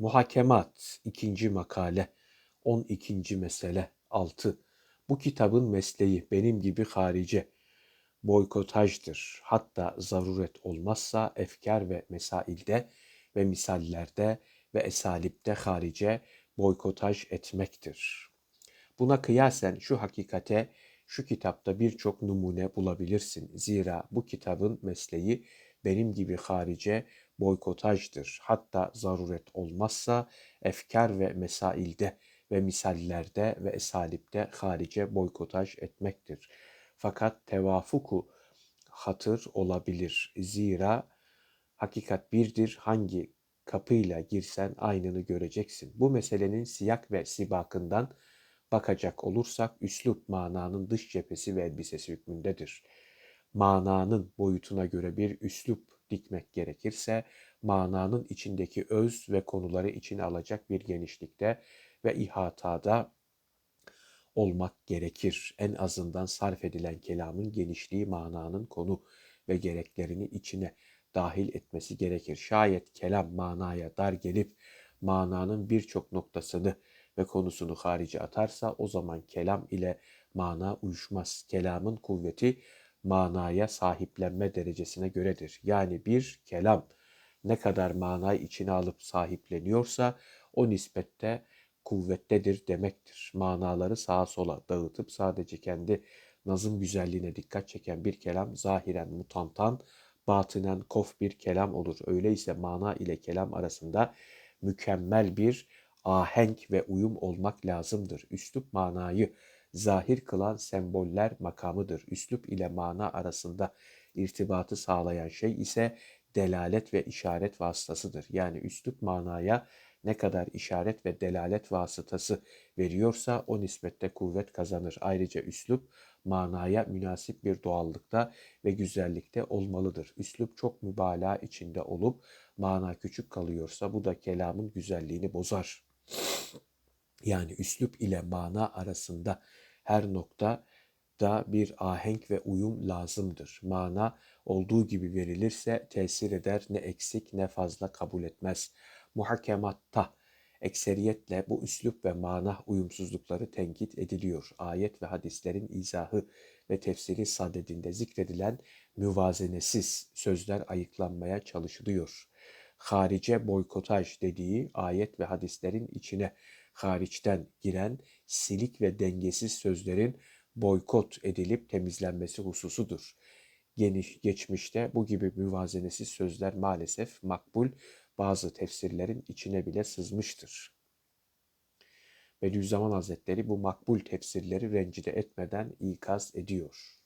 Muhakemat 2. makale 12. mesele 6. Bu kitabın mesleği benim gibi harice boykotajdır. Hatta zaruret olmazsa efkar ve mesailde ve misallerde ve esalipte harice boykotaj etmektir. Buna kıyasen şu hakikate şu kitapta birçok numune bulabilirsin. Zira bu kitabın mesleği benim gibi harice boykotajdır. Hatta zaruret olmazsa efkar ve mesailde ve misallerde ve esalipte harice boykotaj etmektir. Fakat tevafuku hatır olabilir. Zira hakikat birdir. Hangi kapıyla girsen aynını göreceksin. Bu meselenin siyak ve sibakından bakacak olursak üslup mananın dış cephesi ve elbisesi hükmündedir. Mananın boyutuna göre bir üslup dikmek gerekirse mananın içindeki öz ve konuları içine alacak bir genişlikte ve ihatada olmak gerekir. En azından sarf edilen kelamın genişliği mananın konu ve gereklerini içine dahil etmesi gerekir. Şayet kelam manaya dar gelip mananın birçok noktasını ve konusunu harici atarsa o zaman kelam ile mana uyuşmaz. Kelamın kuvveti manaya sahiplenme derecesine göredir. Yani bir kelam ne kadar manayı içine alıp sahipleniyorsa o nispette kuvvettedir demektir. Manaları sağa sola dağıtıp sadece kendi nazım güzelliğine dikkat çeken bir kelam zahiren mutantan, batinen kof bir kelam olur. Öyleyse mana ile kelam arasında mükemmel bir ahenk ve uyum olmak lazımdır. Üslup manayı zahir kılan semboller makamıdır. Üslup ile mana arasında irtibatı sağlayan şey ise delalet ve işaret vasıtasıdır. Yani üslup manaya ne kadar işaret ve delalet vasıtası veriyorsa o nispette kuvvet kazanır. Ayrıca üslup manaya münasip bir doğallıkta ve güzellikte olmalıdır. Üslup çok mübalağa içinde olup mana küçük kalıyorsa bu da kelamın güzelliğini bozar. Yani üslup ile mana arasında her nokta da bir ahenk ve uyum lazımdır. Mana olduğu gibi verilirse tesir eder, ne eksik ne fazla kabul etmez. Muhakematta ekseriyetle bu üslup ve mana uyumsuzlukları tenkit ediliyor. Ayet ve hadislerin izahı ve tefsiri sadedinde zikredilen müvazenesiz sözler ayıklanmaya çalışılıyor. Harice boykotaj dediği ayet ve hadislerin içine hariçten giren silik ve dengesiz sözlerin boykot edilip temizlenmesi hususudur. Geniş geçmişte bu gibi müvazenesiz sözler maalesef makbul bazı tefsirlerin içine bile sızmıştır. Bediüzzaman Hazretleri bu makbul tefsirleri rencide etmeden ikaz ediyor.